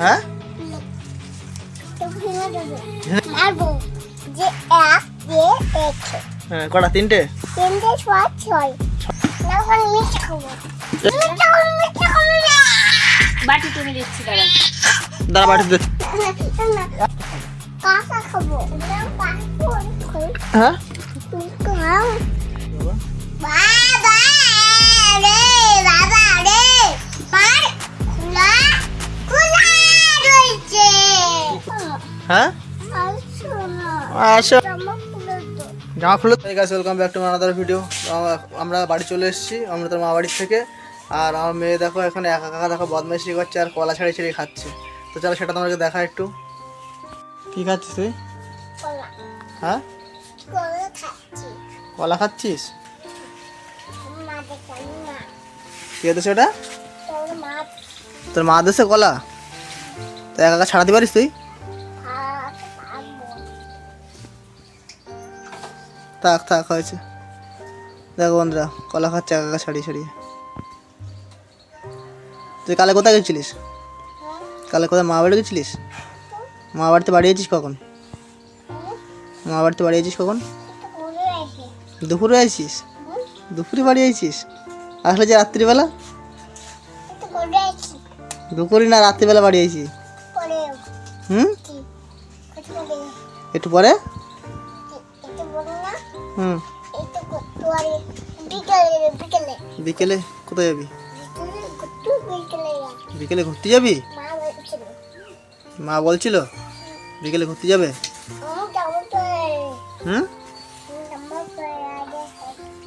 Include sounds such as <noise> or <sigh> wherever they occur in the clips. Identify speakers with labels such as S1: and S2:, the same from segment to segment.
S1: হ্যাঁ? হ্যাঁ কটা? তিনটে?
S2: তিনটে ছয় ছয়। না মিষ্টি খাব মিষ্টি খাব। মিষ্টি খাব না
S3: বাটি তুমি দিচ্ছি দাঁড়া।
S1: দাঁড়া বাড়িতে দে।
S2: কাঁচা খাব। না কাঁচা খাব
S1: হ্যাঁ
S2: বাবা
S1: হ্যাঁ?
S2: আসো। জামা খুলে দাও
S1: জামা খুলে ঠিক আছে welcome back to another video আমরা বাড়ি চলে এসেছি আমরা তোর মা বাড়ির থেকে। আর আমার মেয়ে দেখো এখানে একা একা দেখো বদমাইশি করছে আর কলা ছাড়িয়ে ছাড়িয়ে খাচ্ছে। তো চলো সেটা তোমাকে দেখা একটু। কি খাচ্ছিস তুই?
S2: কলা
S1: হ্যাঁ?
S2: কলা
S1: খাচ্ছিস? কে ওটা?
S2: তোর মা
S1: দেশে কলা। তো একা একা ছাড়াতে পারিস তুই? থাক থাক হয়েছে। দেখো বন্ধুরা কলা খাচ্ছে একা একা ছাড়িয়ে ছাড়িয়ে। তুই কালে কোথায় গেছিলিস? কালে কোথায় মা বাড়ি গেছিলিস? মা বাড়িতে বাড়িয়েছিস কখন? মা বাড়িতে বাড়িয়েছিস কখন? দুপুরে আইছিস? দুপুরে বাড়ি আইছিস আসলে যে রাত্রিবেলা? দুপুরে না রাত্রিবেলা বাড়ি আইছি হুম? একটু পরে? হুম।
S2: বিকেলে
S1: কোথায় যাবি?
S2: বিকেলে
S1: ঘুরতে যাবি।
S2: মা বলছিল।
S1: বিকেলে ঘুরতে যাবে? হুম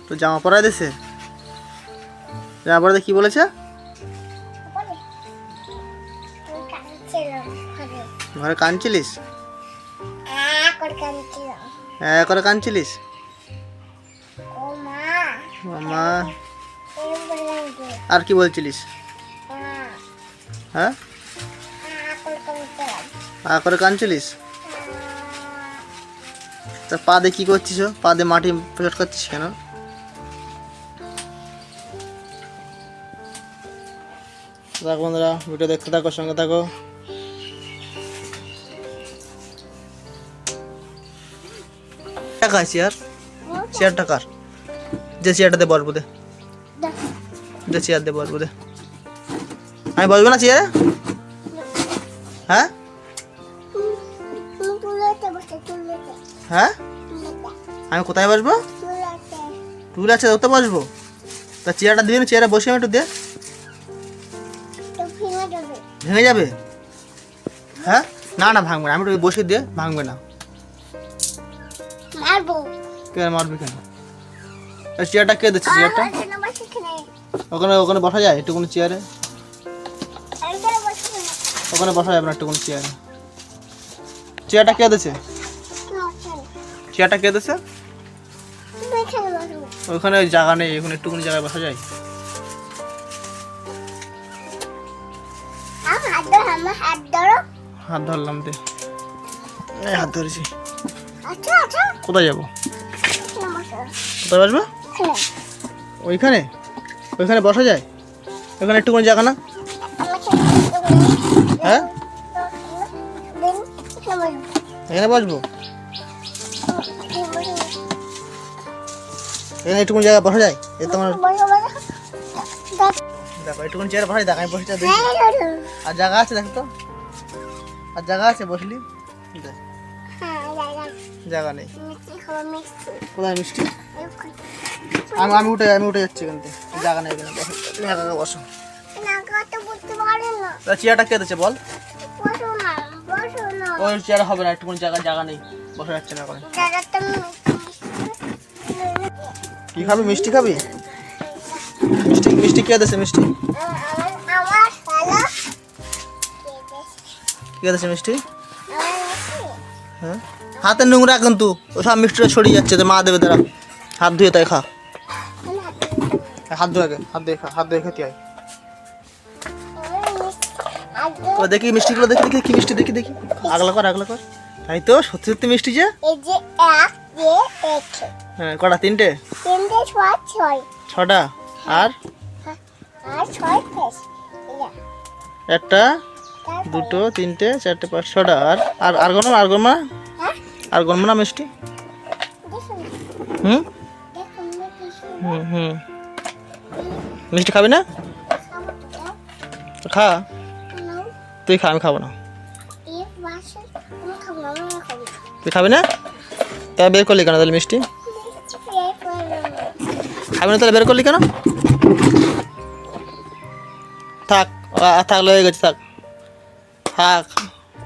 S1: তো। জামা পরাই দিছে? জামা পরাতে কি বলেছে?
S2: ঘরে কাঁদছিলাম
S1: হ্যাঁ করে
S2: মা
S1: মা আর কি বলছিলিস? হ্যাঁ?
S2: আ করে
S1: কাঁদছিলিস তা পা দিয়ে কি করছিস? পা দিয়ে মাটি করছিস কেন? দেখো বন্ধুরা ভিডিও দেখতে থাকো সঙ্গে থাকো। টাকা চেয়ার চেয়ার টাকার যে চেয়ারটাতে বসবো দে যে চেয়ার দিয়ে বসবো দে আমি বসবো না চেয়ারে? হ্যাঁ? হ্যাঁ? আমি কোথায় বসবো? টুল আছে ওতে বসবো। তা চেয়ারটা দিবি না চেয়ারে বসে আমি একটু দে।
S2: ভেঙে যাবে।
S1: হ্যাঁ? না না ভাঙবে না আমি একটু বসে দিয়ে ভাঙবে না।
S2: মারবো।
S1: কে মারবি কেন? চেয়ারটা কে দিচ্ছে চেয়ারটা ওখানে ওখানে বসা যায় একটুকুনি চেয়ারে ওখানে বসা যাবে না একটুকুনি চেয়ারে চেয়ারটা কে দিচ্ছে? চেয়ারটা কে দিচ্ছে? ওখানে ওই জায়গা নেই ওখানে একটুকুনি জায়গায় বসা যায়।
S2: হাত
S1: ধরলাম দে। এই হাত ধরেছি।
S2: আচ্ছা আচ্ছা।
S1: কোথায় যাব? কোথায় বসবো? ওইখানে? ওইখানে বসা যায়? ওখানে একটুকুনি জায়গা না? হ্যাঁ?
S2: এখানে
S1: বসবো?
S2: এখানে বসো
S1: এখানে একটুকুনি জায়গা বসা যায়? এ তোমার
S2: দেখ
S1: একটুকুনি চেয়ারে বসা দেখ আমি বসে দেখি
S2: হ্যাঁ
S1: আর জায়গা আছে দেখ তো। আর জায়গা আছে বসলি। দেখ,
S2: হ্যাঁ জায়গা
S1: নেই। কোথায় মিষ্টি? আমি আমি উঠে আমি উঠে যাচ্ছি এখান থেকে। জায়গা নেই এখানে। বসো।
S2: তো
S1: চেয়ারটা কে দিচ্ছে বল? ওই চেয়ার হবে না একটুকুনি জায়গা জায়গা নেই। বসা যাচ্ছে না এখন। কি খাবি? মিষ্টি খাবি? মিষ্টি মিষ্টি কে দিচ্ছে মিষ্টি? কে দিচ্ছে মিষ্টি। হ্যাঁ? হাতে নোংরা কিন্তু ও সব মিষ্টিটা ছড়িয়ে যাচ্ছে তো মা দেবে তারা হাত ধুয়ে তাই খা।
S2: হাতে
S1: ধুয়ে আগে হাত ধুয়ে খা হাত ধুয়ে খেতে হয়
S2: আগে
S1: দেখি মিষ্টিগুলো দেখি দেখি কি মিষ্টি দেখি দেখি। আগলা কর আগলা কর। তাই তো সত্যি সত্যি মিষ্টি যে?
S2: যে
S1: হ্যাঁ কটা তিনটে? ছটা? আর?
S2: ফেস
S1: একটা দুটো তিনটে চারটে পাঁচ ছটা। আর আর আর গরম আর গরম না
S2: হ্যাঁ
S1: আর গরম না মিষ্টি? হুম? হুম মিষ্টি খাবি না? খা। তুই খা, আমি খাব না। তুই খাবি না? তা বের করলি কেন তাহলে মিষ্টি? খাবি না তাহলে বের করলি কেন? থাক থাকলে হয়ে গেছে, থাক। থাক,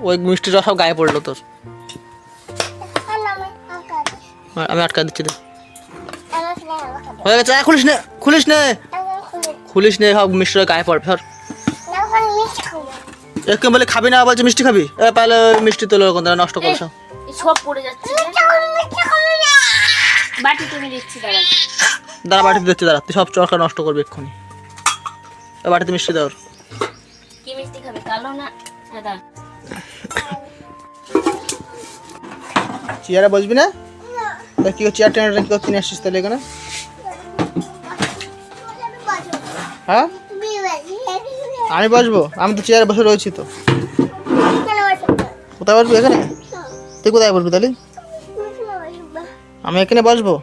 S1: ওই মিষ্টিটা সব গায়ে পড়ল তোর।
S2: আমি
S1: আটকা দিচ্ছি তো হয়ে গেছে খুলিস নে খুলিস নে। খুলিস নে সব মিষ্টিটা গায়ে পড়বে সর
S2: না আমি মিষ্টি খাব
S1: একটু বলে খাবি না বলছে মিষ্টি খাবি? ওই মিষ্টি তোলো ওখান থেকে নষ্ট করছ
S3: সব পড়ে যাচ্ছে।
S2: মিষ্টি মিষ্টি
S3: বাটি তুমি দিচ্ছি দাঁড়ান
S1: দাঁড়া বাটিতে দিচ্ছি দাঁড়া। তুই সব চরকা নষ্ট করবি এক্ষুনি। এ বাটিতে মিষ্টি দেওয়ার
S3: কি মিষ্টি খাবে কালো না সাদা?
S1: চেয়ারে বসবি না? কি চেয়ার টেনে কি করতে নিয়ে আসছিস তাহলে এখানে? হ্যাঁ? আমি বসবো। আমি তো চেয়ারে বসে রয়েছি তো। কোথায় বসবি এখানে? তুই কোথায় বসবি তাহলে? আমি এখানে বসবো।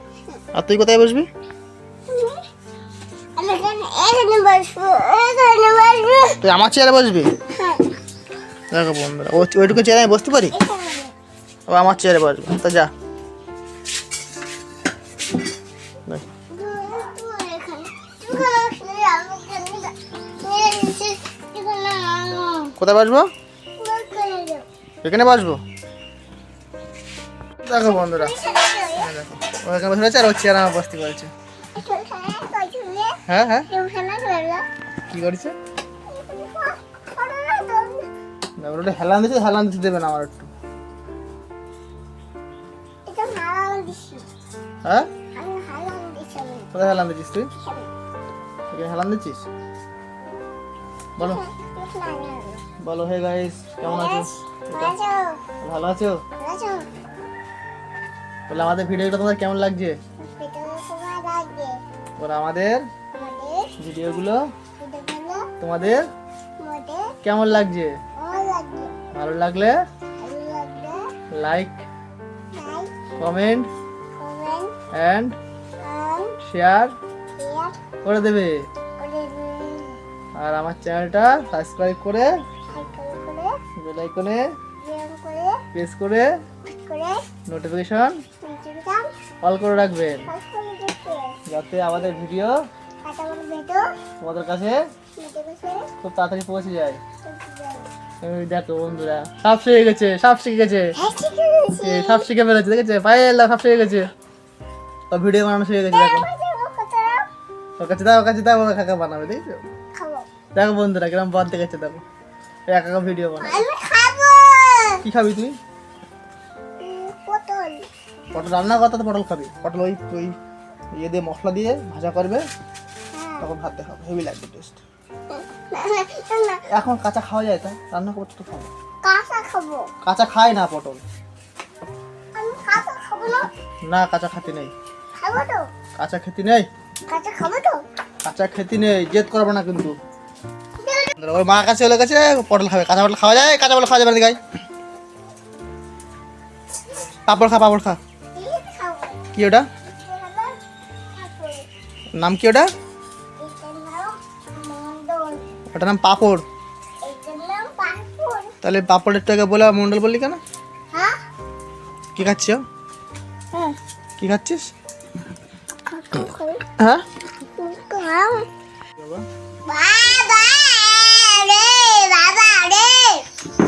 S1: আর তুই কোথায় বসবি? তুই আমার চেয়ারে বসবি? দেখো বন্ধুরা ওইটুকু চেয়ারে আমি বসতে পারি? আমার চেয়ারে বসবে। তা যা। কোথায় বসবো? এখানে বসবো? দেখো বন্ধুরা দেখো। ও এখানে বসে আর ও চেয়ারে আমার বসতে পারছে হ্যাঁ হ্যাঁ। কি করেছে? ওটা হেলান দিচ্ছে হেলান দিতে দেবে না আমার একটু। হ্যাঁ? কোথায় হেলান দিচ্ছিস তুই? হেলান দিচ্ছিস? বলো। বলো হে গাইস কেমন আছো? ভালো। আছো? বলে আমাদের ভিডিওটা তোমাদের কেমন লাগছে? বলে আমাদের ভিডিওগুলো তোমাদের কেমন লাগছে? ভালো লাগলে লাইক কমেন্ট অ্যান্ড শেয়ার করে দেবে। আর আমার চ্যানেলটা সাবস্ক্রাইব করে বেল আইকনে প্রেস করে। নোটিফিকেশন অল করে। রাখবেন। যাতে আমাদের ভিডিও তোমাদের কাছে খুব তাড়াতাড়ি পৌঁছে যায়। দেখো বন্ধুরা সাপ শিখে গেছে সাপ শিখে গেছে। সাপ শিখে ফেলেছে দেখেছে? পায়েল্লা সাপ শিখে গেছে। ও ভিডিও বানানো শিখে গেছে দেখো। ওর কাছে দাও ওর কাছে দাও ও কাকা বানাবে দেখছ? দেখো বন্ধুরা কিরম বলতে গেছে দেখো। একা একা ভিডিও বানাবে
S2: আমি খাব।
S1: কি খাবি তুই?
S2: পটল।
S1: পটল রান্না করতে তো পটল খাবি। পটল ওই ওই ইয়ে দিয়ে মশলা দিয়ে ভাজা করবে তখন ভাতে খাব হেভি লাগবে টেস্ট <laughs> এখন কাঁচা খাওয়া যায় তা? রান্না করতে তো খাব।
S2: কাঁচা খাব।
S1: কাঁচা খায় না পটল।
S2: আমি কাঁচা খাব না।
S1: না কাঁচা খেতে নেই।
S2: খাব তো।
S1: কাঁচা খেতে নেই?
S2: কাঁচা খাব তো।
S1: কাঁচা খেতে নেই। জেদ করব না কিন্তু। ওর মা কাছে চলে গেছে, পটল খাবে, কাঁচা পটল খাওয়া যায়, কাঁচা পটল খাওয়া যাবে গাই। পাপড় খা পাপড় খা। কি ওটা? নাম কি ওটা? ওটার নাম পাপড়। তাহলে পাপড়ের আগে বলে, মন্ডল বললি কেন? কি খাচ্ছিস
S2: হ্যাঁ
S1: কি খাচ্ছিস? হ্যাঁ?
S2: বাবা রে বাবা রে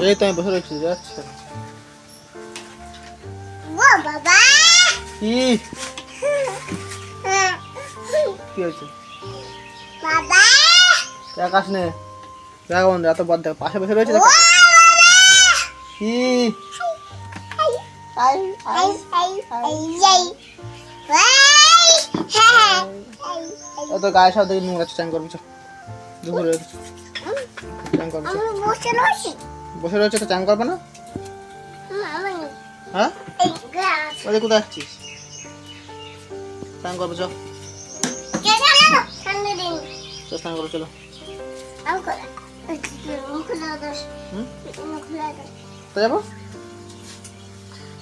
S1: এই তো আমি বসে রয়েছি যাচ্ছে।
S2: ও বাবা!
S1: কি? <laughs> কি হয়েছে?
S2: বাবা!
S1: আকাশ নে দেখো বন্ধু এত বদ দেখো পাশে বসে রয়েছে দেখো। কি? তো গায়ে সব দেখে নোংরা চান করবি দুপুরে। চান করবি
S2: বসে রয়েছে
S1: তো চান করবে না? হ্যাঁ? ওদের কোথায় আসছিস? চান করব চল। স্নান করবে চলো তো যাব?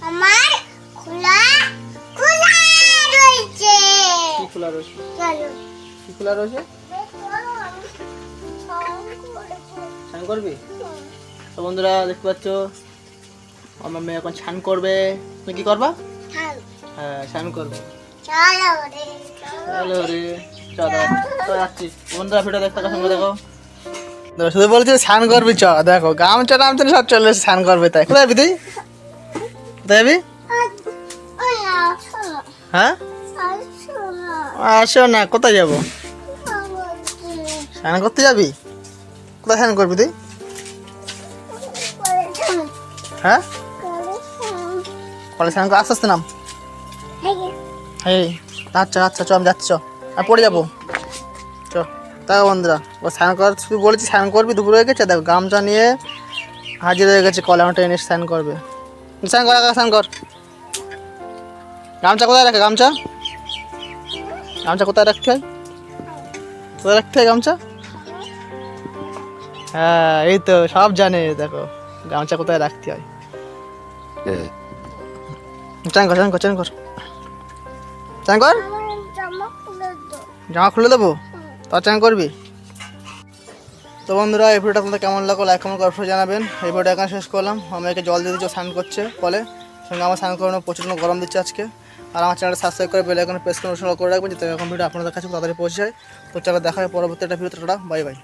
S2: আমার খোলা খোলা রয়েছে।
S1: কি খোলা রয়েছে?
S2: চলো।
S1: কি খোলা রয়েছে?
S2: স্নান করব।
S1: তো বন্ধুরা দেখতে পাচ্ছ? আমার মেয়ে এখন স্নান করবে। তুমি কি করবা? হ্যাঁ স্নান করবে।
S2: চলো রে চলো।
S1: চলো। রে চলো। তো যাচ্ছি বন্ধুরা ভিডিও দেখতে সঙ্গে দেখো। শুধু বলছে স্নান করবি চ দেখো গামছা টামছা সব চলে এসে স্নান করবে তাই। কোথায় যাবি তুই? কোথায় যাবি?
S2: আসো না,
S1: হ্যাঁ?
S2: আসো না।
S1: কোথায় যাব? স্নান করতে যাবি? কোথায় স্নান করবি তুই? হ্যাঁ? কলেজ স্নান করে আস্তে আস্তে নাম।
S2: এই
S1: আচ্ছা আচ্ছা চ, আমি যাচ্ছি, চ। আমি পড়ে যাব। চ দেখো বন্ধুরা, ও স্নান কর শুধু বলেছি স্নান করবি, দুপুর হয়ে গেছে, দেখো, গামছা নিয়ে হাজির হয়ে গেছে কলামটা এনে স্নান করবে। স্নান কর স্নান কর। গামছা কোথায় রাখে, গামছা? গামছা কোথায় রাখতে হয়? কোথায় রাখতে হয় গামছা? হ্যাঁ এই তো, সব জানে, দেখো, গামছা কোথায় রাখতে হয়। চান কর চান কর চান কর চান কর
S2: জামা খুলে
S1: দেবো? তা চান করবি? তো বন্ধুরা এই ভিডিওটা আপনাদের কেমন লাগল? লাইক কমেন্ট করে জানাবেন। এই ভিডিওটা এখানে শেষ করলাম। আমাকে জল দিয়ে দিচ্ছে স্নান করছে কলে। সঙ্গে আমার স্নান করানো প্রচণ্ড গরম দিচ্ছে আজকে। আর আমার চ্যানেলটা সাবস্ক্রাইব করে বেল আইকনে প্রেস করে করে রাখবেন যাতে এখন ভিডিও আপনাদের কাছে তাড়াতাড়ি পৌঁছে যায়। তো চলো দেখা হয় পরবর্তী একটা ভিডিও বাই বাই